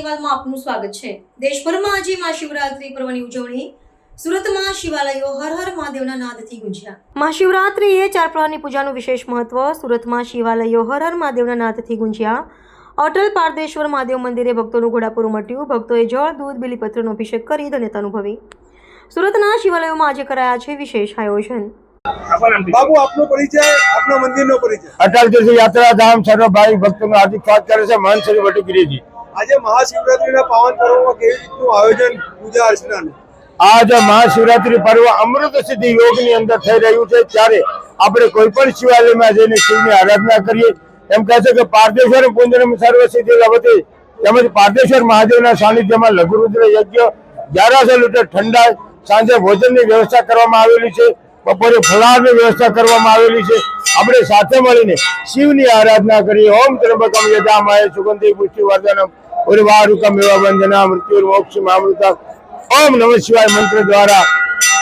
અહેવાલમાં આપનું સ્વાગત છે. દેશભરમાં આજે મહાશિવરાત્રી પર્વની ઉજવણી. સુરતમાં શિવાલયો હર હર મહાદેવના નાદથી ગુંજ્યા. મહાશિવરાત્રી એ ચાર પ્રહરની પૂજાનું વિશેષ મહત્વ સુરતમાં શિવાલયો હર હર મહાદેવના નાદથી ગુંજ્યા. અટલ પારદેશ્વર મહાદેવ મંદિરે ભક્તોનું ઘોડાપુર ઉમટ્યું ભક્તોએ જળ દૂધ બિલીપત્રનો અભિષેક કરી ધન્યતા અનુભવી. સુરતના શિવાલયોમાં આજે કરાયા છે વિશેષ આયોજન. બાબુ આપનો પરિચય આપના મંદિરનો પરિચય. અટલ તીર્થ યાત્રા ધામ સર્વ ભાઈ ભક્તોનું હાર્દિક સ્વાગત કરે છે. મહંત શ્રી વટુગીરીજી આજે મહાશિવરાત્રીના પાવન પર્વમાં કેવી રીતનું આયોજન, પૂજા અર્ચનાનું? આજે મહાશિવરાત્રી પર્વ અમૃત સિદ્ધિ યોગની અંદર થઈ રહ્યું છે. ત્યારે આપણે કોઈ પણ શિવાલયમાં જઈને શિવની આરાધના કરીએ. એમ કહે છે કે પારદેશ્વર પુંજનમ સર્વ સિદ્ધિ લભતે. તેમજ પારદેશ્વર મહાદેવના સાનિધ્યમાં લઘુરુદ્ર યજ્ઞ ગ્યારસો લીટર ઠંડા સાંજે ભોજનની વ્યવસ્થા કરવામાં આવેલી છે. બપોરે ફલાહારની વ્યવસ્થા કરવામાં આવેલી છે. આપણે સાથે મળીને શિવની આરાધના કરીએ. ઓમ ત્રંબકમ યજામહે સુગંધી પુષ્ટિ વર્ધન ઉર્વારુકમ એવા વંદના મૃત્યુ મોક્ષ મામૃતા ઓમ નમ શિવાય મંત્ર દ્વારા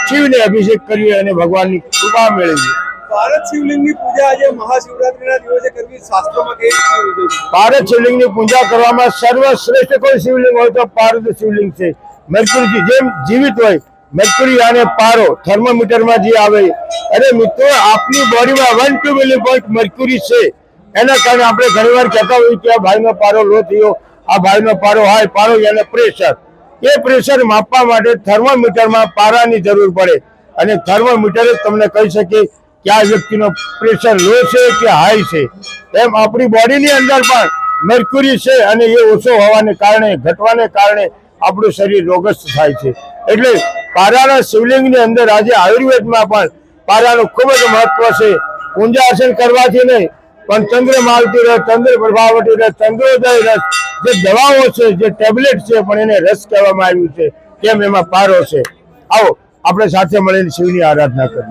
શિવને અભિષેક કરીએ અને ભગવાનની કૃપા મેળવીએ. ભારત શિવલિંગની પૂજા આજે મહાશિવરાત્રીના દિવસે કરવી શાસ્ત્રોમાં કેવી ભારત શિવલિંગની પૂજા કરવામાં સર્વશ્રેષ્ઠ કોઈ શિવલિંગ હોય તો પાર્વતી શિવલિંગ છે. મર્ક્યુરી જેમ જીવિત હોય મર્ક્યુરી અને પારો થર્મોમીટરમાં જે આવે. અરે મિત્રો, આપની બોડીમાં one two milli point mercury છે. એના કારણે આપણે ઘણીવાર કહેતા હોઈએ કે આ ભાઈનો પારો લો થયો, આ ભાઈનો પારો હાય, પારો એને પ્રેશર એ પ્રેશર માપવા માટે થર્મોમીટરમાં પારાની જરૂર પડે. અને થર્મોમીટર જ તમને કહી શકે કે આ વ્યક્તિનો પ્રેશર લો છે કે હાઈ છે. એમ આપણી બોડીની અંદર પણ મર્ક્યુરી છે અને એ ઓછો હોવાને કારણે, ઘટવાને કારણે આપણું શરીર રોગસ્થ થાય છે. એટલે પારાના શિવલિંગની અંદર આજે આયુર્વેદમાં પણ પારાનું ખૂબ જ મહત્વ છે. પૂંજાસન કરવાથી નહીં, પણ ચંદ્ર માલતી રસ ચંદ્ર પ્રભાવતી રસ ચંદ્રોદય રસ જે દવાઓ છે, જે ટેબ્લેટ છે, પણ એને રસ કહેવામાં આવ્યું છે, કેમ એમાં પારો છે. આવો, આપણે સાથે મળીને શિવની આરાધના કરીએ.